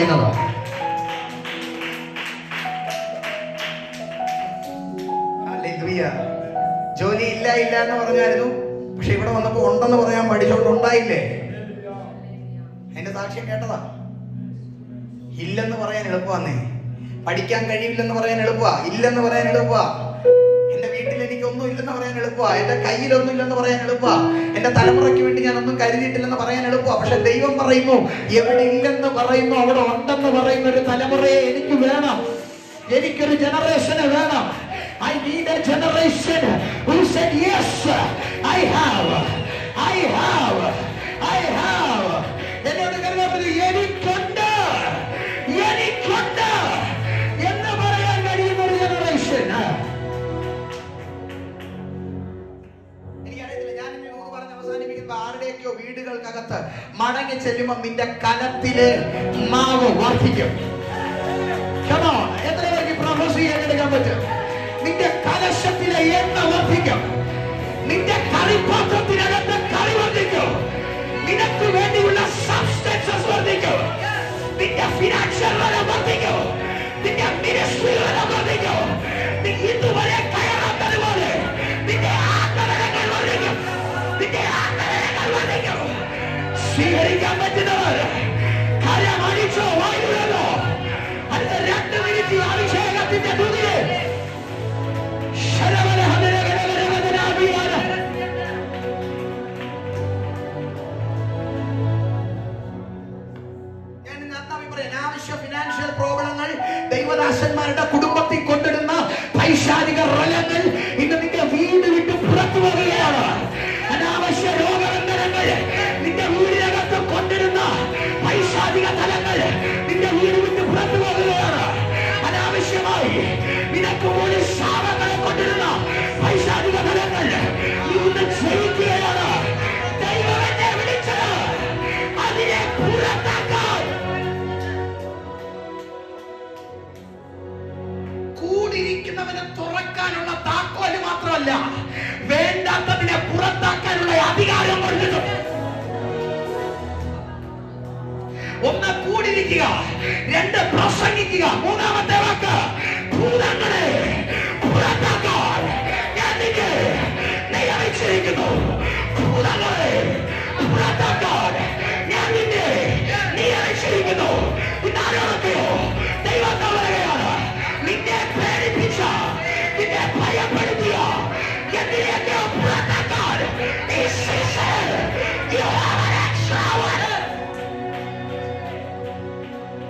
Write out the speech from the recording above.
പറയുന്നത്. ജോലി ഇല്ല ഇല്ല എന്ന് പറഞ്ഞായിരുന്നു. പക്ഷെ ഇവിടെ വന്നപ്പോ ഉണ്ടെന്ന് പറയാൻ പഠിച്ചോണ്ട് ഉണ്ടായില്ലേ? എന്റെ സാക്ഷ്യം കേട്ടതാ. ഇല്ലെന്ന് പറയാൻ എളുപ്പമാന്നേ. പഠിക്കാൻ കഴിയില്ലെന്ന് പറയാൻ എളുപ്പമാ. ഇല്ലെന്ന് പറയാൻ എളുപ്പമാ. ഇല്ലെന്ന് പറയാൻ എളുപ്പമാ. എന്റെ കയ്യിലൊന്നും ഇല്ലെന്ന് പറയാൻ എളുപ്പമാ. എന്റെ തലമുറയ്ക്ക് വേണ്ടി ഞാൻ ഒന്നും കരുതിയിട്ടില്ലെന്ന് പറയാൻ എളുപ്പമാ. പക്ഷെ ദൈവം പറയുന്നു എവിടെ ഇല്ലെന്ന് പറയുന്നു അവിടെ ഉണ്ടെന്ന് പറയുന്ന ഒരു തലമുറയെ എനിക്ക് വേണം. എനിക്കൊരു ജനറേഷനെ വേണം. I need a generation I have. ആരുടെയൊക്കെയോ വീടുകൾക്കകത്ത് മടങ്ങി ചെല്ലുമ്പോ നിന്റെ കലത്തിലെ മാവ് വർദ്ധിക്കും. എത്ര പേർക്ക് പ്രൊഫസി ഏറ്റെടുക്കാൻ പറ്റും? നിന്റെ കലശത്തിലെ എണ്ണ വർദ്ധിക്കും. നിന്റെ കളിപ്പാത്രത്തിനകത്ത് കളി വർദ്ധിക്കും. നിനക്ക് വേണ്ടിയുള്ള സബ്സ്റ്റൻസസ് സ്വീകരിക്കാൻ പറ്റുന്നവർ കരമടിച്ചോ വായുവല്ലോ അടുത്ത രണ്ട് മിനിറ്റ് അഭിഷേകത്തിന്റെ തുതിയെ പറയാം, ഫിനാൻഷ്യൽ പ്രോബ്ലങ്ങൾ ദൈവദാസന്മാരുടെ കുടുംബത്തിൽ വേണ്ടവനെ തുറക്കാനുള്ള താക്കോൽ മാത്രമല്ല വേണ്ടാത്തതിനെ പുറത്താക്കാനുള്ള അധികാരം കൊടുക്കുന്നു. ഒന്ന് കൂടിരിക്കുക രണ്ട് പ്രസംഗിക്കുക. മൂന്നാമത്തെ വാക്ക് ഭൂതങ്ങളെ പുറത്താക്കാൻ ഞാൻ നിയമിച്ചിരിക്കുന്നു. ഭൂതങ്ങളെ പുറത്താക്കാൻ